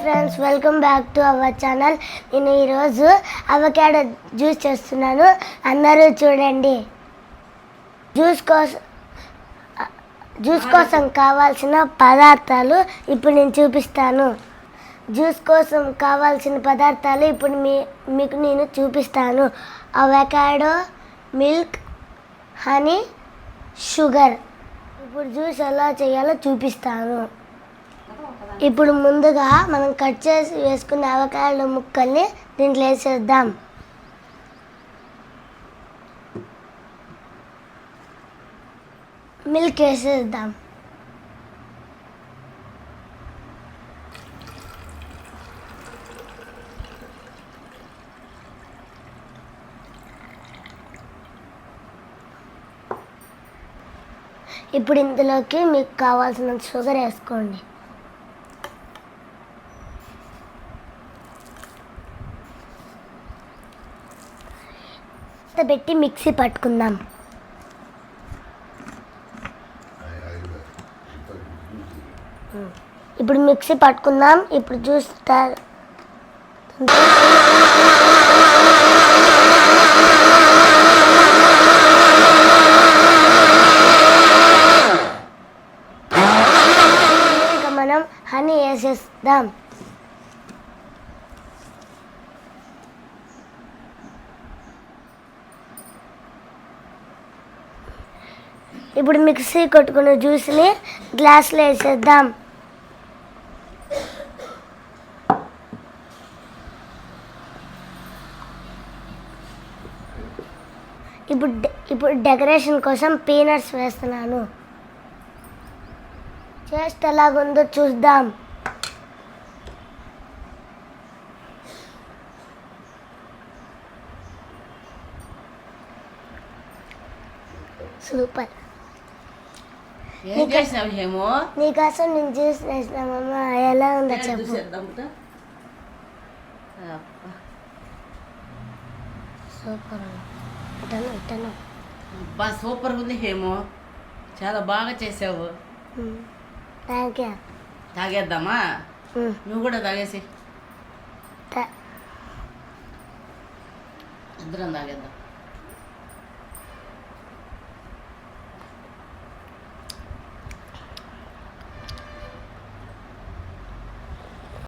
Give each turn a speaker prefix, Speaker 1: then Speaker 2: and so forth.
Speaker 1: Friends welcome back to our channel. నేను ఈరోజు avocado juice చేస్తున్నాను. అందరూ చూడండి. జ్యూస్ కోసం జ్యూస్ కోసం కావాల్సిన పదార్థాలు ఇప్పుడు నేను చూపిస్తాను. జ్యూస్ కోసం కావాల్సిన పదార్థాలు ఇప్పుడు మీ మీకు నేను చూపిస్తాను. Avocado milk honey sugar. ఇప్పుడు జ్యూస్ ఎలా చేయాలో చూపిస్తాను. ఇప్పుడు ముందుగా మనం కట్ చేసి వేసుకున్న ఆవకాయల ముక్కల్ని దీంట్లో వేసేద్దాం. మిల్క్ వేసేద్దాం. ఇప్పుడు ఇందులోకి మీకు కావాల్సినంత షుగర్ వేసుకోండి. పెట్టి మిక్సీ పట్టుకుందాం. ఇప్పుడు మిక్సీ పట్టుకుందాం. ఇప్పుడు జ్యూస్ మనం హనీ వేసేద్దాం. ఇప్పుడు మిక్సీ కొట్టుకున్న జ్యూస్ని గ్లాస్లో వేసేద్దాం. ఇప్పుడు ఇప్పుడు డెకరేషన్ కోసం పీనట్స్ వేస్తున్నాను. టేస్ట్ ఎలాగుందో చూద్దాం. సూపర్. నీకోసం నేను జ్యూస్ వేసినామమ్మా ఎలా ఉందో చెప్పు. సూపర్ ఇటను ఇటను
Speaker 2: అబ్బా సూపర్ ఉంది హేమో. చాలా బాగా చేసావు.
Speaker 1: యూ
Speaker 2: తాగేద్దామా? నువ్వు కూడా తాగేసి. ఇద్దరం తాగేద్దాం.